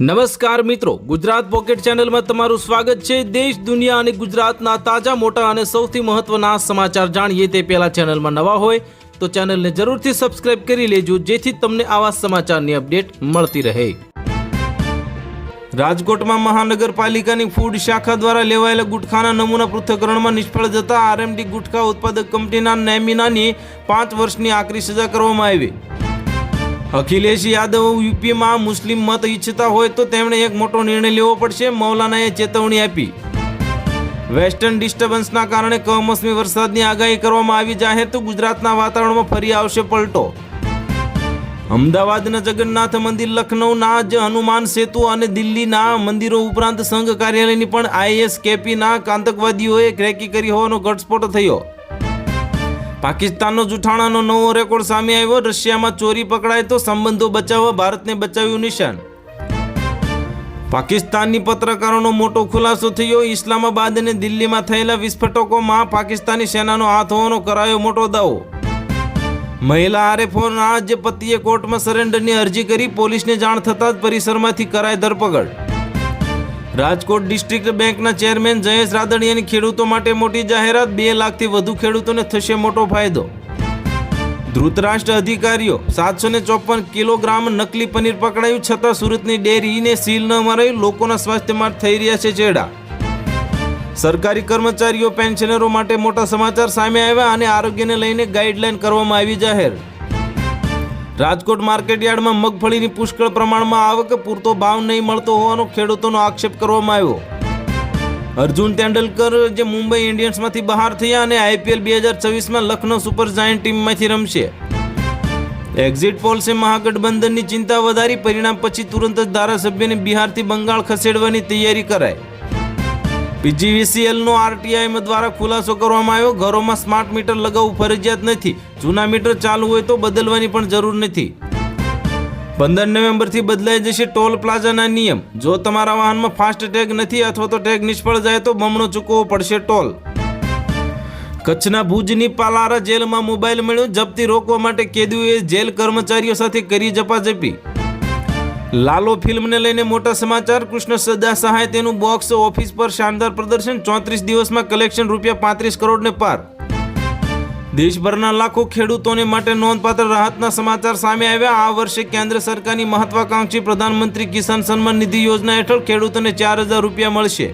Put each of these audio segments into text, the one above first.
નમસ્કાર મિત્રો, ગુજરાત પોકેટ ચેનલમાં તમારું સ્વાગત છે. દેશ, દુનિયા અને ગુજરાતના તાજા, મોટા અને સૌથી મહત્વના સમાચાર જાણીએ તે પહેલા ચેનલમાં નવા હોય તો ચેનલને જરૂરથી સબસ્ક્રાઇબ કરી લેજો, જેથી તમને આવા સમાચારની અપડેટ મળતી રહે. રાજકોટમાં મહાનગરપાલિકાની ફૂડ શાખા દ્વારા લેવાયેલા ગુટખાના નમૂના પૃથ્થકરણમાં નિષ્ફળ જતા આરએમડી ગુટખા ઉત્પાદક કંપનીના નેમિનાની પાંચ વર્ષની આકરી સજા કરવામાં આવી. અખિલેશ યાદવ યુપીમાં મુસ્લિમ મત ઈચ્છતા હોય તો તેમણે એક મોટો નિર્ણય લેવો પડશે, મૌલાનાએ ચેતવણી આપી. વેસ્ટર્ન ડિસ્ટર્બન્સના કારણે કમોસમી વરસાદની આગાહી કરવામાં આવી જાહેર, તો ગુજરાતના વાતાવરણમાં ફરી આવશે પલટો. અમદાવાદના જગન્નાથ મંદિર લખનૌના જ હનુમાન સેતુ અને દિલ્હીના મંદિરો ઉપરાંત સંઘ કાર્યાલયની પણ આઈએસકેપીના આતંકવાદીઓએ ક્રેકી કરી હોવાનો ઘટસ્ફોટ થયો. પાકિસ્તાનનો જૂઠાણાનો નવો રેકોર્ડ સામે આવ્યો. રશિયામાં ચોરી પકડાય તો સંબંધો બચાવવા ભારતને બચાવ્યું નિશાન. પાકિસ્તાનની પત્રકારોનો મોટો ખુલાસો થયો. ઇસ્લામાબાદ અને દિલ્હીમાં થયેલા વિસ્ફોટકોમાં પાકિસ્તાની સેનાનો હાથ હોવાનો કરાયો મોટો દાવો. મહિલા આરએફઓના આજે પતિએ કોર્ટમાં સરેન્ડરની અરજી કરી. પોલીસને જાણ થતાં જ પરિસરમાંથી કરાય ધરપકડ. રાજકોટ ડિસ્ટ્રિક્ટ બેંકના ચેરમેન જયેશ રાદડિયાની ખેડૂતો માટે મોટી જાહેરાત. બે લાખથી વધુ ખેડૂતોને થશે મોટો ફાયદો. ધૃતરાષ્ટ્ર અધિકારીઓ સાતસો ને ચોપન કિલોગ્રામ નકલી પનીર પકડાયું, છતાં સુરતની ડેરીને સીલ ન મરાયું, લોકોના સ્વાસ્થ્ય માટે થઈ રહ્યા છે ચેડા. સરકારી કર્મચારીઓ, પેન્શનરો માટે મોટા સમાચાર સામે આવ્યા અને આરોગ્યને લઈને ગાઈડલાઈન કરવામાં આવી જાહેર. રાજકોટ માર્કેટયાર્ડમાં મગફળીની પુષ્કળ પ્રમાણમાં આવક, પૂરતો ભાવ નહીં મળતો હોવાનો ખેડૂતોનો આક્ષેપ કરવામાં આવ્યો. અર્જુન તેંડુલકર જે મુંબઈ ઇન્ડિયન્સમાંથી બહાર થયા અને આઈપીએલ બે હજાર છવ્વીસમાં લખનૌ સુપર જાયન્ટ ટીમમાંથી રમશે. એક્ઝિટ પોલ્સે મહાગઠબંધનની ચિંતા વધારી, પરિણામ પછી તુરંત જ ધારાસભ્યને બિહારથી બંગાળ ખસેડવાની તૈયારી કરાઈ. પીજીવીસીએલનો આરટીઆઈ દ્વારા ખુલાસો કરવામાં આવ્યો. ઘરોમાં સ્માર્ટ મીટર લગાવવું ફરજિયાત નથી. જૂના મીટર ચાલુ હોય તો બદલવાની પણ જરૂર નથી. પંદર નવેમ્બરથી બદલાઈ જશે ટોલ પ્લાઝાના નિયમ. જો તમારા વાહનમાં ફાસ્ટ ટેગ નથી અથવા તો ટેગ નિષ્ફળ જાય તો બમણો ચૂકવવો પડશે ટોલ. કચ્છના ભુજની પાલારા જેલમાં મોબાઈલ મળ્યો. જપ્તી રોકવા માટે કેદીઓએ જેલ કર્મચારીઓ સાથે કરી ઝપાઝપી લાલો ફિલ્મને લઈને મોટા સમાચાર. કૃષ્ણ સદા સહાય તેનું બોક્સ ઓફિસ પર શાનદાર પ્રદર્શન. ચોત્રીસ દિવસમાં કલેક્શન રૂપિયા પાંત્રીસ કરોડને પાર. દેશભરના લાખો ખેડૂતોને માટે નોંધપાત્ર રાહતના સમાચાર સામે આવ્યા. આ વર્ષે કેન્દ્ર સરકારની મહત્વાકાંક્ષી પ્રધાનમંત્રી કિસાન સન્માન નિધિ યોજના હેઠળ ખેડૂતોને ચાર હજાર રૂપિયા મળશે.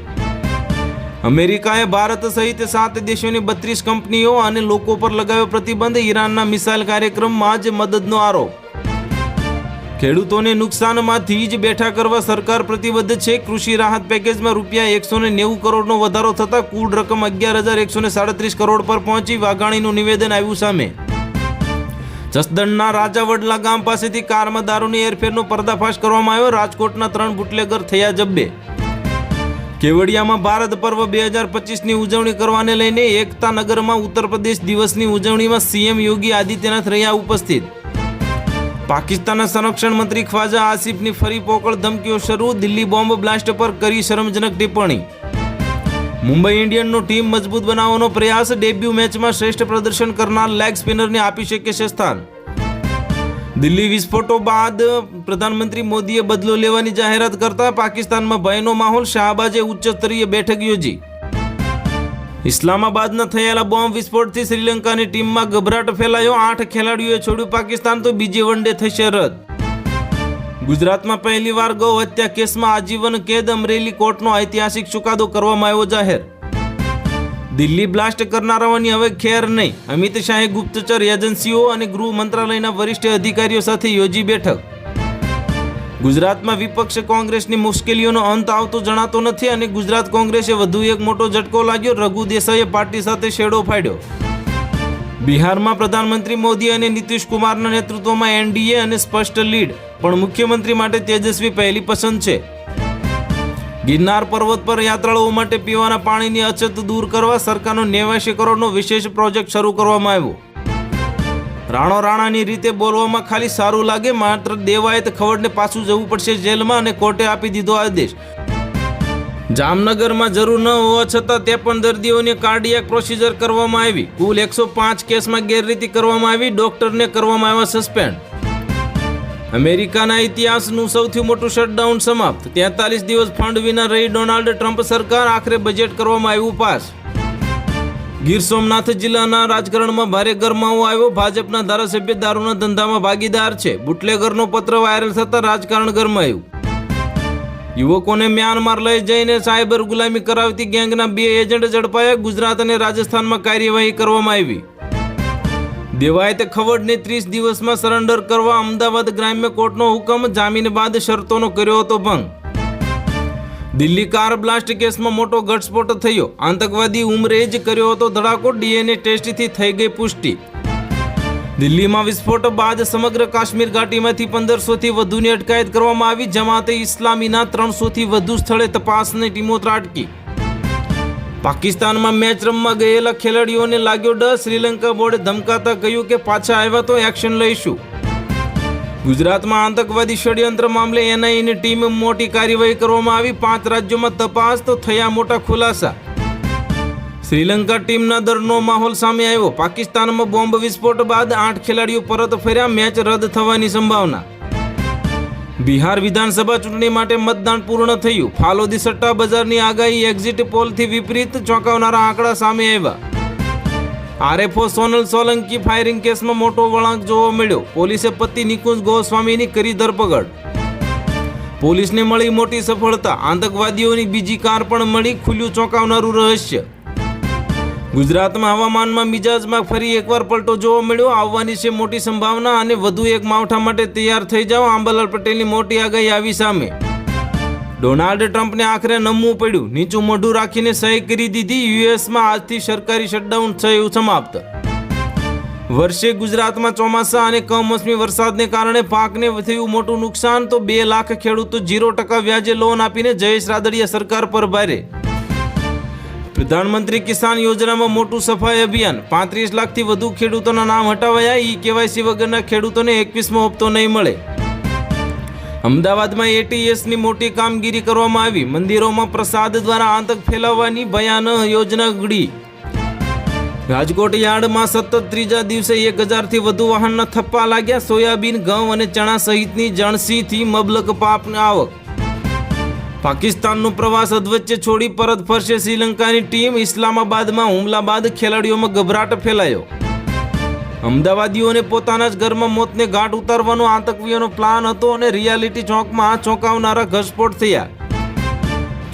અમેરિકાએ ભારત સહિત સાત દેશોની બત્રીસ કંપનીઓ અને લોકો પર લગાવ્યો પ્રતિબંધ. ઈરાનના મિસાઇલ કાર્યક્રમમાં જ મદદનો આરોપ. ખેડૂતોને નુકસાનમાંથી જ બેઠા કરવા સરકાર પ્રતિબદ્ધ છે. કૃષિ રાહત પેકેજમાં રૂપિયા એકસો ને નેવું કરોડનો વધારો થતાં કુલ રકમ અગિયાર હજાર એકસો ને સાડત્રીસ કરોડ પર પહોંચી વાઘાણીનું નિવેદન આવ્યું સામે. જસદણના રાજાવડલા ગામ પાસેથી કારમાં દારૂની હેરફેરનો પર્દાફાશ કરવામાં આવ્યો. રાજકોટના ત્રણ બુટલેગર થયા જબ્બે. કેવડિયામાં ભારત પર્વ બે હજાર પચીસની ઉજવણી કરવાને લઈને એકતા નગરમાં ઉત્તર પ્રદેશ દિવસની ઉજવણીમાં સીએમ યોગી આદિત્યનાથ રહ્યા ઉપસ્થિત. પાકિસ્તાનના સંરક્ષણ મંત્રી ખ્વાજા આસિફની ફરી પોકળ ધમકીઓ શરૂ, દિલ્હી બોમ્બ બ્લાસ્ટ પર કરી શરમજનક ટિપ્પણી. મુંબઈ ઇન્ડિયનનો ટીમ મજબૂત બનાવવાનો પ્રયાસ, ડેબ્યુ મેચમાં શ્રેષ્ઠ પ્રદર્શન કરનાર લેગ સ્પિનરને આપી શકે છે સ્થાન. દિલ્હી વિસ્ફોટો બાદ પ્રધાનમંત્રી મોદીએ બદલો લેવાની જાહેરાત કરતા પાકિસ્તાનમાં ભયનો માહોલ, શાહબાજે ઉચ્ચ સ્તરીય બેઠક યોજી. ઇસ્લામાબાદના થયેલા બોમ્બ વિસ્ફોટથી શ્રીલંકાની ટીમમાં ગભરાટ ફેલાયો. આઠ ખેલાડીઓએ છોડ્યું. પાકિસ્તાન તો બીજી વનડે થશે રદ. ગુજરાતમાં પહેલીવાર ગૌ હત્યા કેસમાં આજીવન કેદ અમરેલી કોર્ટનો ઐતિહાસિક ચુકાદો કરવામાં આવ્યો જાહેર. દિલ્હી બ્લાસ્ટ કરનારાઓની હવે ખેર નહીં. અમિત શાહે ગુપ્તચર એજન્સીઓ અને ગૃહ મંત્રાલયના વરિષ્ઠ અધિકારીઓ સાથે યોજી બેઠક. ગુજરાતમાં વિપક્ષ કોંગ્રેસની મુશ્કેલીઓનો અંત આવતો જણાતો નથી અને ગુજરાત કોંગ્રેસે વધુ એક મોટો ઝટકો લાગ્યો. રઘુ દેસાઈએ પાર્ટી સાથે શેડો ફાડ્યો. બિહારમાં પ્રધાનમંત્રી મોદી અને નીતિશ કુમારના નેતૃત્વમાં એનડીએ અને સ્પષ્ટ લીડ, પણ મુખ્યમંત્રી માટે તેજસ્વી પહેલી પસંદ છે. ગિરનાર પર્વત પર યાત્રાળુઓ માટે પીવાના પાણીની અછત દૂર કરવા સરકારનો નેવ્યાસી કરોડનો વિશેષ પ્રોજેક્ટ શરૂ કરવામાં આવ્યો. રાણો રાણાની રીતે બોલવામાં ખાલી સારું લાગે, માત્ર દેવાયત ખવડને પાછું જવું પડશે જેલમાં અને કોર્ટે આપી દીધો આદેશ. જામનગરમાં જરૂર ન હોવા છતાં તે પણ દર્દીઓને કાર્ડિયાક પ્રોસિજર કરવામાં આવી. કુલ એકસો પાંચ કેસમાં ગેરરીતિ કરવામાં આવી, ડોક્ટરને કરવામાં આવ્યા સસ્પેન્ડ. અમેરિકાના ઇતિહાસનું સૌથી મોટું શટડાઉન સમાપ્ત. તેતાલીસ દિવસ ફંડ વિના રહી ડોનાલ્ડ ટ્રમ્પ સરકાર, આખરે બજેટ કરવામાં આવ્યું પાસ. ગીર સોમનાથ જિલ્લાના રાજકારણમાં ભારે ગરમાવો આવ્યો. ભાજપના ધારાસભ્ય દારૂના ધંધામાં ભાગીદાર છે. બુટલેગરનો પત્ર વાયરલ થતા રાજકારણ ગરમાયું. યુવકોને મ્યાનમાર લઈ જઈને સાયબર ગુલામી કરાવતી ગેંગના બે એજન્ટ ઝડપાયા. ગુજરાત અને રાજસ્થાનમાં કાર્યવાહી કરવામાં આવી. દેવાયતે ખવડને ત્રીસ દિવસમાં સરેન્ડર કરવા અમદાવાદ ગ્રામ્ય કોર્ટનો હુકમ. જામીન બાદ શરતોનો કર્યો હતો ભંગ. દિલ્હી કાર બ્લાસ્ટ કેસમાં મોટો ઘટસ્ફોટ થયો. આતંકવાદી ઉમરે જ કર્યો હતો ધડાકો, ડીએનએ ટેસ્ટથી થઈ ગઈ પુષ્ટિ. દિલ્હીમાં વિસ્ફોટ બાદ સમગ્ર કાશ્મીર ઘાટીમાંથી પંદરસોથી વધુની અટકાયત કરવામાં આવી, જમાતે ઇસ્લામીના ત્રણસોથી વધુ સ્થળે તપાસની ટીમો ત્રાટકી. પાકિસ્તાનમાં મેચ રમવા ગયેલા ખેલાડીઓને લાગ્યો ડર. શ્રીલંકા બોર્ડે ધમકાતા કહ્યું કે પાછા આવ્યા તો એક્શન લઈશું. ગુજરાતમાં આતંકવાદી ષડયંત્ર મામલે એનઆઈની ટીમ મોટી કાર્યવાહી કરવામાં આવી. પાંચ રાજ્યોમાં તપાસ તો થયા મોટા ખુલાસા. શ્રીલંકા ટીમના દરનો માહોલ સામે આવ્યો. પાકિસ્તાનમાં બોમ્બ વિસ્ફોટ બાદ આઠ ખેલાડીઓ પરત ફર્યા. મેચ રદ થવાની સંભાવના. બિહાર વિધાનસભા ચૂંટણી માટે મતદાન પૂર્ણ થયું. ફાલોદી સટ્ટા બજારની આગાહી એક્ઝિટ પોલથી વિપરીત ચોંકાવનારા આંકડા સામે આવ્યા. આરએફઓ સોનલ સોલંકી ફાયરિંગ કેસમાં મોટો વળાંક જોવા મળ્યો. પોલીસે પતિ નિકુંજ ગોસ્વામીની કરી ધરપકડ. પોલીસને મળી મોટી સફળતા. આતંકવાદીઓની બીજી કાર પણ મળી ખુલ્યું ચોંકાવનારું રહસ્ય. ગુજરાતમાં હવામાનમાં મિજાજમાં ફરી એકવાર પલટો જોવા મળ્યો. આવવાની છે મોટી સંભાવના અને વધુ એક માવઠા માટે તૈયાર થઈ જાઓ. આંબાલાલ પટેલની મોટી આગાહી આવી સામે. ડોનાલ્ડ ટ્રમ્પને આખરે નમવું પડ્યું. નીચું મોઢું રાખીને સહી કરી દીધી. યુએસમાં આજથી સરકારી શટડાઉન થયું સમાપ્ત. વર્ષે ગુજરાતમાં ચોમાસા અને કમોસમી વરસાદને કારણે પાકને થયું મોટું નુકસાન. તો બે લાખ ખેડૂતો જીરો ટકા વ્યાજે લોન આપીને જયેશ રાદડિયા સરકાર પર ભારે. પ્રધાનમંત્રી કિસાન યોજનામાં મોટું સફાઈ અભિયાન. પાંત્રીસ લાખથી વધુ ખેડૂતોના નામ હટાવાયા. ઈ કેવાયસી વગરના ખેડૂતોને એકવીસમો હપ્તો નહીં મળે. અમદાવાદમાં એટીએસની મોટી કામગીરી કરવામાં આવી. મંદિરોમાં પ્રસાદ દ્વારા આતંક ફેલાવવાની ભયાનક યોજના ઘડી રાજકોટ યાર્ડમાં સતત ત્રીજા દિવસે એક હજારથી વધુ વાહનના થપ્પા લાગ્યા. સોયાબીન, ઘઉં અને ચણા સહિતની જણસીથી મબલક પાપની આવક. પાકિસ્તાનનો પ્રવાસ અધવચ્ચે છોડી પરત ફરશે શ્રીલંકાની ટીમ. ઇસ્લામાબાદમાં હુમલા બાદ ખેલાડીઓમાં ગભરાટ ફેલાયો. અમદાવાદીઓને પોતાના જ ઘરમાં મોતને ઘાટ ઉતારવાનો આતંકવીઓનો પ્લાન હતો અને રિયાલિટી ચોકમાં ચોંકાવનારા ઘસફોટ થયા.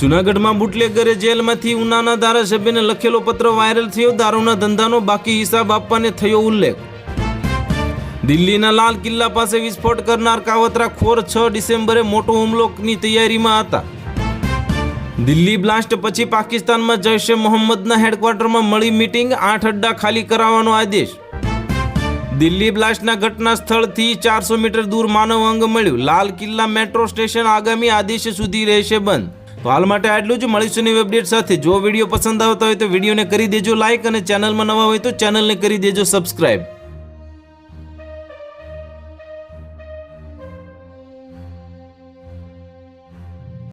જુનાગઢમાં બુટલેગરે જેલમાંથી ઉનાના ધારાસભ્યને લખેલો પત્ર વાયરલ થયો. દારૂના ધંધાનો બાકી હિસાબ આપવાને થયો ઉલ્લેખ. દિલ્હીના લાલ કિલ્લા પાસે વિસ્ફોટ કરનાર કાવતરા ખોર છ ડિસેમ્બરે મોટો હુમલોની તૈયારીમાં હતા. દિલ્હી બ્લાસ્ટ પછી પાકિસ્તાનમાં જૈશે મોહમ્મદના હેડક્વાર્ટરમાં મળી મિટિંગ આઠ અડ્ડા ખાલી કરાવવાનો આદેશ. દિલ્હી બ્લાસ્ટના ઘટના સ્થળથી ચારસો મીટર દૂર માનવ અંગ મળ્યું. લાલ કિલ્લા મેટ્રો સ્ટેશન આગામી આદેશ સુધી રહેશે બંધ. તો હાલ માટે આટલું જ. મળીશું નવી અપડેટ સાથે. જો વીડિયો પસંદ આવતા હોય તો વિડીયોને કરી દેજો લાઇક અને ચેનલમાં નવા હોય તો ચેનલને કરી દેજો સબસ્ક્રાઇબ.